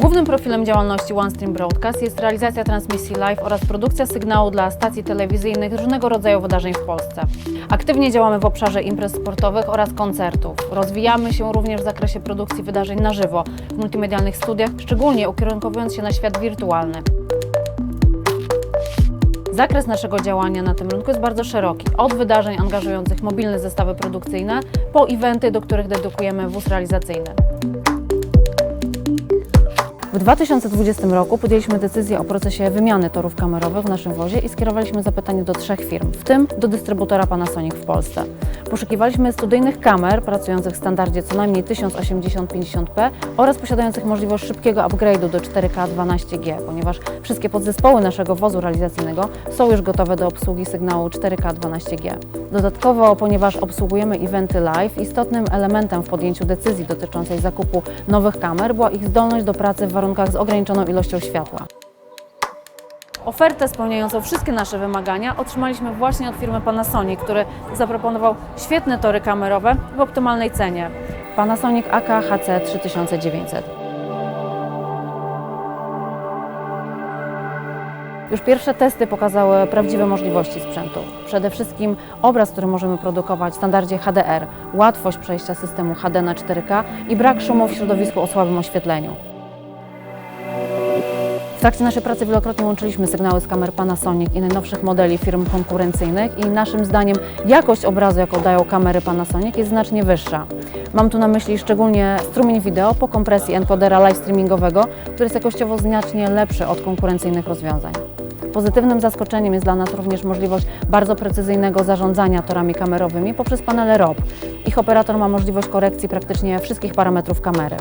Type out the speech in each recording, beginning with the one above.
Głównym profilem działalności OneStream Broadcast jest realizacja transmisji live oraz produkcja sygnału dla stacji telewizyjnych różnego rodzaju wydarzeń w Polsce. Aktywnie działamy w obszarze imprez sportowych oraz koncertów. Rozwijamy się również w zakresie produkcji wydarzeń na żywo w multimedialnych studiach, szczególnie ukierunkowując się na świat wirtualny. Zakres naszego działania na tym rynku jest bardzo szeroki. Od wydarzeń angażujących mobilne zestawy produkcyjne po eventy, do których dedykujemy wóz realizacyjny. W 2020 roku podjęliśmy decyzję o procesie wymiany torów kamerowych w naszym wozie i skierowaliśmy zapytanie do trzech firm, w tym do dystrybutora Panasonic w Polsce. Poszukiwaliśmy studyjnych kamer pracujących w standardzie co najmniej 1080-50p oraz posiadających możliwość szybkiego upgrade'u do 4K 12G, ponieważ wszystkie podzespoły naszego wozu realizacyjnego są już gotowe do obsługi sygnału 4K 12G. Dodatkowo, ponieważ obsługujemy eventy live, istotnym elementem w podjęciu decyzji dotyczącej zakupu nowych kamer była ich zdolność do pracy w warunkach z ograniczoną ilością światła. Ofertę spełniającą wszystkie nasze wymagania otrzymaliśmy właśnie od firmy Panasonic, który zaproponował świetne tory kamerowe w optymalnej cenie. Panasonic AKHC 3900. Już pierwsze testy pokazały prawdziwe możliwości sprzętu. Przede wszystkim obraz, który możemy produkować w standardzie HDR, łatwość przejścia systemu HD na 4K i brak szumu w środowisku o słabym oświetleniu. W trakcie naszej pracy wielokrotnie łączyliśmy sygnały z kamer Panasonic i najnowszych modeli firm konkurencyjnych i naszym zdaniem jakość obrazu, jaką dają kamery Panasonic jest znacznie wyższa. Mam tu na myśli szczególnie strumień wideo po kompresji encodera live streamingowego, który jest jakościowo znacznie lepszy od konkurencyjnych rozwiązań. Pozytywnym zaskoczeniem jest dla nas również możliwość bardzo precyzyjnego zarządzania torami kamerowymi poprzez panele ROB. Ich operator ma możliwość korekcji praktycznie wszystkich parametrów kamery.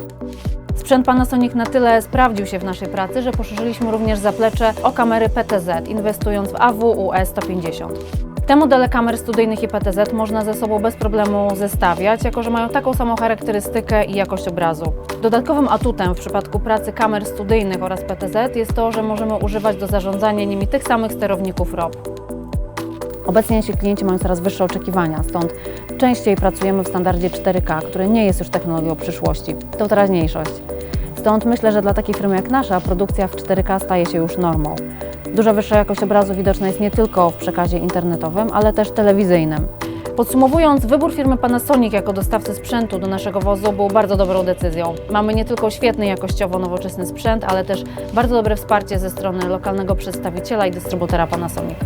Sprzęt Panasonic na tyle sprawdził się w naszej pracy, że poszerzyliśmy również zaplecze o kamery PTZ, inwestując w AWUE 150. Te modele kamer studyjnych i PTZ można ze sobą bez problemu zestawiać, jako że mają taką samą charakterystykę i jakość obrazu. Dodatkowym atutem w przypadku pracy kamer studyjnych oraz PTZ jest to, że możemy używać do zarządzania nimi tych samych sterowników ROB. Obecnie nasi klienci mają coraz wyższe oczekiwania, stąd częściej pracujemy w standardzie 4K, który nie jest już technologią przyszłości, to teraźniejszość. Stąd myślę, że dla takiej firmy jak nasza produkcja w 4K staje się już normą. Dużo wyższa jakość obrazu widoczna jest nie tylko w przekazie internetowym, ale też telewizyjnym. Podsumowując, wybór firmy Panasonic jako dostawcy sprzętu do naszego wozu był bardzo dobrą decyzją. Mamy nie tylko świetny jakościowo nowoczesny sprzęt, ale też bardzo dobre wsparcie ze strony lokalnego przedstawiciela i dystrybutora Panasonic.